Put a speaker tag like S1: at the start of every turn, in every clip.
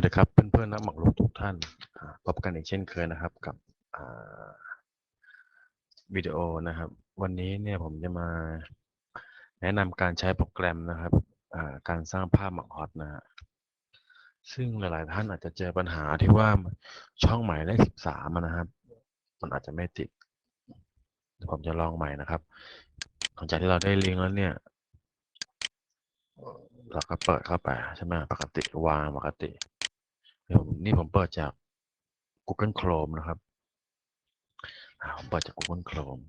S1: วัสดีครับเพื่อนๆนักหมักลุกทุกท่านพบกันอีกเช่นเคยนะครับกับวิดีโอนะครับ วันนี้เนี่ยผมจะมาแนะนำการใช้โปรแกรมนะครับการสร้างภาพหมักฮอตนะฮะซึ่งหลายๆท่านอาจจะเจอปัญหาที่ว่าช่องหมายเลขสิบสามนะครับ มันอาจจะไม่ติด ผมจะลองใหม่นะครับ หลังจากที่เราได้ลิงก์แล้วเนี่ยเราก็เปิดเข้าไปใช่ไหมปกติวางปกติ นี่ผมนี่ผมเปิดจาก Google Chrome นะครับผมเปิดจาก Google Chrome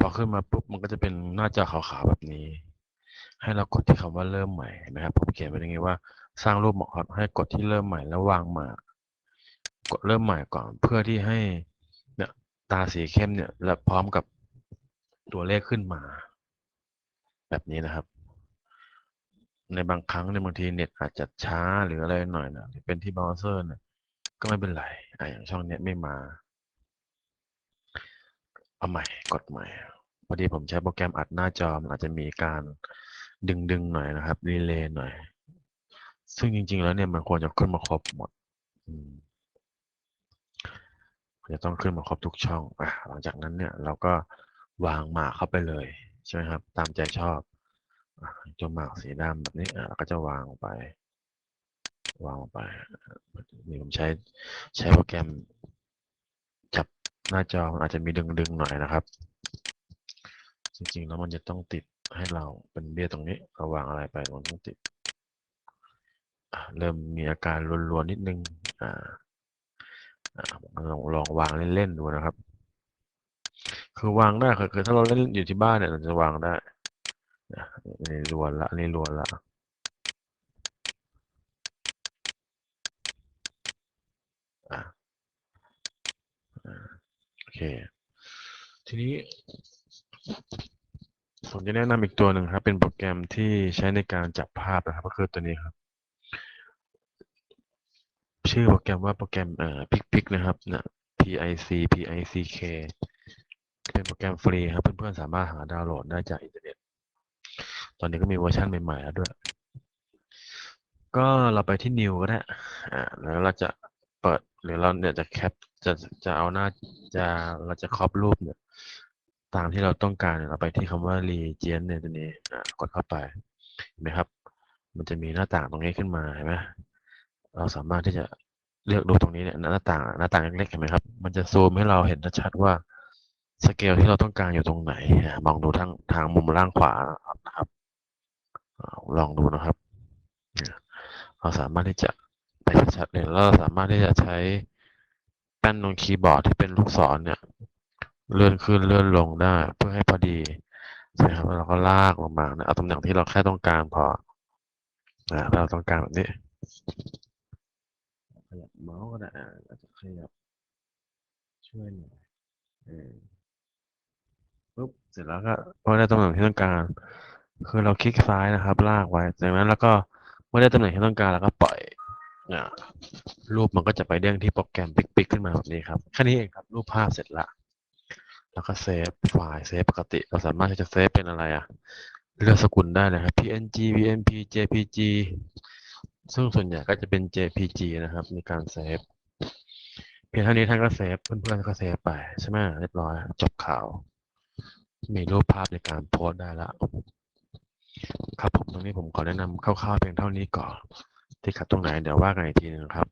S1: พอขึ้นมาปุ๊บมันก็จะเป็นหน้าจอขาวๆแบบนี้ ให้เรากดที่คำว่าเริ่มใหม่นะครับผมเขียนไว้อย่างนี้ว่าสร้างรูปหมอกฮอตให้กดที่เริ่มใหม่แล้ววางมากกดเริ่มใหม่ก่อนเพื่อที่ให้เนี่ยตาสีเข้มเนี่ยและพร้อมกับตัวเลขขึ้นมา แบบนี้นะครับ ในบางครั้งในบางทีเน็ตอาจจะช้าหรืออะไรหน่อยนะเป็นที่เบราว์เซอร์เนี่ยก็ไม่เป็นไรอะอย่างช่องเนี้ยไม่มา เอาใหม่กดใหม่พอดีผมใช้โปรแกรมอัดหน้าจอมันอาจจะมีการดึงดึงหน่อยนะครับรีเลย์หน่อย ซึ่งจริง ๆ แล้วเนี่ยมันควรจะขึ้นมาครบหมดอืมจะต้องขึ้นมาครบทุกช่องอะหลังจากนั้นเนี่ยเราก็วางหมากเข้าไปเลยใช่ไหมครับ ตามใจชอบ อะตัวหมากสีดำแบบนี้เราก็จะวางไป วางไปนี่ผมใช้ใช้โปรแกรม จับหน้าจอมันอาจจะมีดึงๆหน่อยนะครับ จริงๆแล้วมันจะต้องติดให้เราเป็นเบี้ยตรงนี้เราวางอะไรไปมันต้องติดเริ่มมีอาการรวนๆนิดนึงอ่าลองลองวางเล่นๆดูนะครับ คือวางได้คือถ้าเราเล่นอยู่ที่บ้านเนี่ยเราจะวางได้ นะนี่รวนละนี่รวนละโอเค ทีนี้ ผมจะแนะนำอีกตัวหนึ่งครับ เป็นโปรแกรมที่ใช้ในการจับภาพนะครับ ก็คือตัวนี้ครับ ชื่อโปรแกรมว่าโปรแกรมเอ่อพิกพิกนะครับนะ PIC PICK เป็นโปรแกรมฟรีครับ เพื่อนๆสามารถหาดาวน์โหลดได้จากอินเทอร์เน็ต อนนี้ก็มีเวอร์ชันใหม่ๆแล้วด้วย ก็เราไปที่ New ก็ได้อ่าแล้วเราจะเปิดหรือเราเนี่ยจะแคปจะจะเอาหน้าจะเราจะครอปรูปเนี่ย ตามที่เราต้องการเนี่ยเราไปที่คำว่า Region เนี่ยตัวนี้อ่ากดเข้าไปเห็นไหมครับ มันจะมีหน้าต่างตรงนี้ขึ้นมาเห็นไหมเราสามารถที่จะเลือกดูตรงนี้เนี่ยหน้าต่างหน้าต่างเล็กๆเห็นไหมครับ มันจะซูมให้เราเห็นชัดว่าสเกลที่เราต้องการอยู่ตรงไหนมองดูทางทางมุมล่างขวาครับอ่า ลองดูนะครับ เราสามารถที่จะไปชัดๆเลยแล้วเราสามารถที่จะใช้แป้นตรงคีย์บอร์ดที่เป็นลูกศรเนี่ย เลื่อนขึ้นเลื่อนลงได้ เพื่อให้พอดีใช่ครับแล้วเราก็ลากลงมานะเอาตำแหน่งที่เราแค่ต้องการพออเราต้องการแบบนี้ขยับเมาส์ก็ได้อาอาจจะขยับช่วยหน่อยเออปุ๊บเสร็จแล้วก็พอได้ตำแหน่งที่ต้องการ คือเราคลิกซ้ายนะครับ ลากไว้ จากนั้นแล้วก็เมื่อได้ตำแหน่งที่ต้องการแล้วก็ปล่อยอ่ารูปมันก็จะไปเด้งที่โปรแกรมปิ๊กๆขึ้นมาแบบนี้ครับ แค่นี้เองครับ รูปภาพเสร็จละ แล้วก็เซฟไฟล์เซฟปกติ เราสามารถที่จะเซฟเป็นอะไรอะเลือกสกุลได้เลยครับ PNG PNP JPG ซึ่งส่วนใหญ่ก็จะเป็น JPG นะครับในการเซฟ เพียงเท่านี้ท่านก็เซฟ เพื่อนๆก็เซฟไป ใช่ไหมเรียบร้อย จบข่าว มีรูปภาพในการโพสได้แล้ว ครับผมตรงนี้ผมขอแนะนำคร่าวๆเพียงเท่านี้ก่อน ที่ขัดตรงไหนเดี๋ยวว่ากันอีกทีนึงครับ